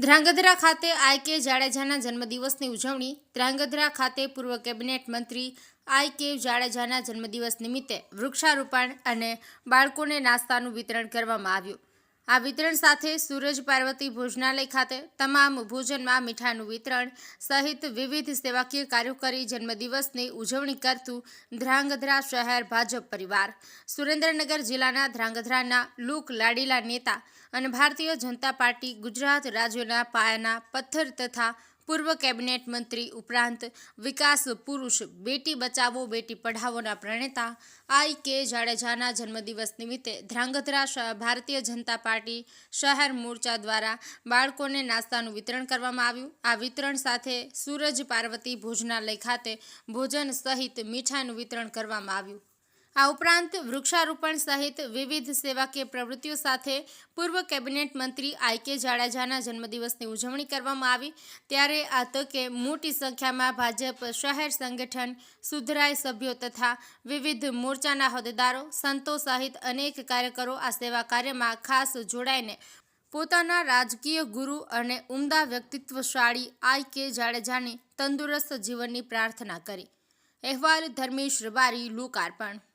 ધ્રાંગધ્રા ખાતે આઈ કે જાડેજાના જન્મદિવસની ઉજવણી ધ્રાંગધ્રા ખાતે પૂર્વ કેબિનેટ મંત્રી આઈ કે જાડેજાના જન્મદિવસ નિમિત્તે વૃક્ષારોપણ અને બાળકોને નાસ્તાનું વિતરણ કરવામાં આવ્યું. આ વિતરણ સાથે સૂરજ પાર્વતી ભોજનાલય ખાતે તમામ ભોજનમાં મીઠાનું વિતરણ સહિત વિવિધ સેવાકીય કાર્યો કરી જન્મદિવસની ઉજવણી કરતું ધ્રાંગધ્રા શહેર ભાજપ પરિવાર. સુરેન્દ્રનગર જિલ્લાના ધ્રાંગધ્રાના લોક લાડીલા નેતા અને ભારતીય જનતા પાર્ટી ગુજરાત રાજ્યના પાયાના પથ્થર તથા પૂર્વ કેબિનેટ મંત્રી ઉપરાંત વિકાસ પુરુષ બેટી બચાવો, બેટી પઢાવોના પ્રણેતા, આઈ કે જાડેજાના જન્મદિવસ નિમિત્તે ધ્રાંગધ્રા ભારતીય જનતા પાર્ટી શહેર મોરચા દ્વારા બાળકોને નાસ્તાનું વિતરણ કરવામાં આવ્યું. આ વિતરણ સાથે સૂરજ પાર્વતી ભોજનાલય ખાતે ભોજન સહિત મીઠાઈનું વિતરણ કરવામાં આવ્યું. આ ઉપરાંત વૃક્ષારોપણ સહિત વિવિધ સેવાકીય પ્રવૃત્તિઓ સાથે પૂર્વ કેબિનેટ મંત્રી આઈ કે જાડેજાના જન્મદિવસની ઉજવણી કરવામાં આવી. ત્યારે આ તકે મોટી સંખ્યામાં ભાજપ, શહેર સંગઠન, સુધરાય સભ્યો તથા વિવિધ મોરચાના હોદ્દેદારો, સંતો સહિત અનેક કાર્યકરો આ સેવા કાર્યમાં ખાસ જોડાઈને પોતાના રાજકીય ગુરુ અને ઉમદા વ્યક્તિત્વશાળી આઈ કે જાડેજાની તંદુરસ્ત જીવનની પ્રાર્થના કરી. અહેવાલ ધર્મેશ રબારી, લોકાર્પણ.